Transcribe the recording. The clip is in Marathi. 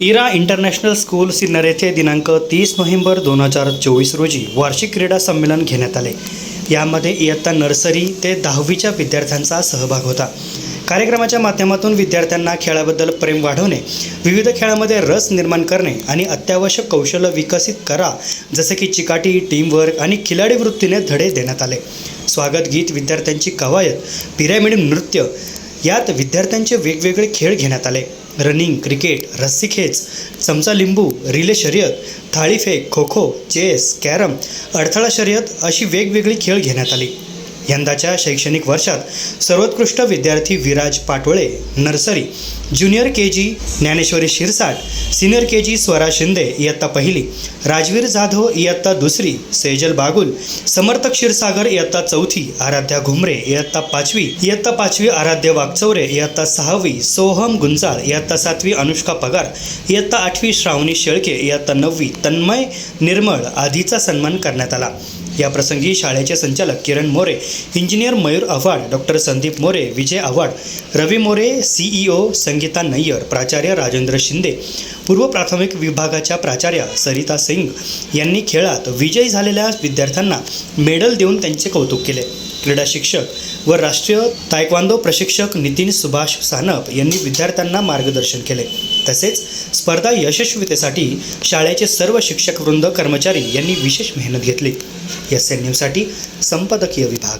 इरा इंटरनॅशनल स्कूल सिन्नर येथे दिनांक तीस नोव्हेंबर दोन हजार चोवीस रोजी वार्षिक क्रीडा संमेलन घेण्यात आले. यामध्ये इयत्ता नर्सरी ते दहावीच्या विद्यार्थ्यांचा सहभाग होता. कार्यक्रमाच्या माध्यमातून विद्यार्थ्यांना खेळाबद्दल प्रेम वाढवणे विविध खेळामध्ये रस निर्माण करणे आणि अत्यावश्यक कौशल्य विकसित करा जसे की चिकाटी टीमवर्क आणि खिलाडी वृत्तीने धडे देण्यात आले. स्वागत गीत विद्यार्थ्यांची कवायत पिरॅमिड नृत्य यात विद्यार्थ्यांचे वेगवेगळे खेळ घेण्यात आले. रनिंग क्रिकेट रस्सीखेच चमचा लिंबू रिले शर्यत थाळीफेक खो खो चेस कॅरम अडथळा शर्यत अशी वेगवेगळी खेळ घेण्यात आली. यंदाच्या शैक्षणिक वर्षात सर्वोत्कृष्ट विद्यार्थी Viraj Patole nursery junior K G Dnyaneshwari Shirsat senior K G Swara Shinde इयत्ता पहिली राजवीर जाधव इयत्ता दुसरी सेजल बागुल समर्थ क्षीरसागर इयत्ता चौथी आराध्या घुमरे इयत्ता पाचवी इयत्ता पाचवी आराध्य वागचौरे इयत्ता सहावी सोहम गुंजाळ इयत्ता सातवी अनुष्का पगार इयत्ता आठवी श्रावणी शेळके इयत्ता नववी तन्मय निर्मळ आदीचा सन्मान करण्यात आला. याप्रसंगी शाळेचे संचालक Kiran More engineer Mayur Avhad doctor Sandeep More Vijay Avhad Ravi More CEO Sangeeta Nayyar प्राचार्य राजेंद्र शिंदे पूर्व प्राथमिक विभागाच्या प्राचार्या सरिता सिंग यांनी खेळात विजयी झालेल्या विद्यार्थ्यांना मेडल देऊन त्यांचे कौतुक केले. क्रीडा शिक्षक व राष्ट्रीय तायक्वांदो प्रशिक्षक नितीन सुभाष सानप यांनी विद्यार्थ्यांना मार्गदर्शन केले. तसेच स्पर्धा यशस्वीतेसाठी शाळेचे सर्व शिक्षक वृंद कर्मचारी यांनी विशेष मेहनत घेतली. एस एन न्यूजसाठी संपादकीय विभाग.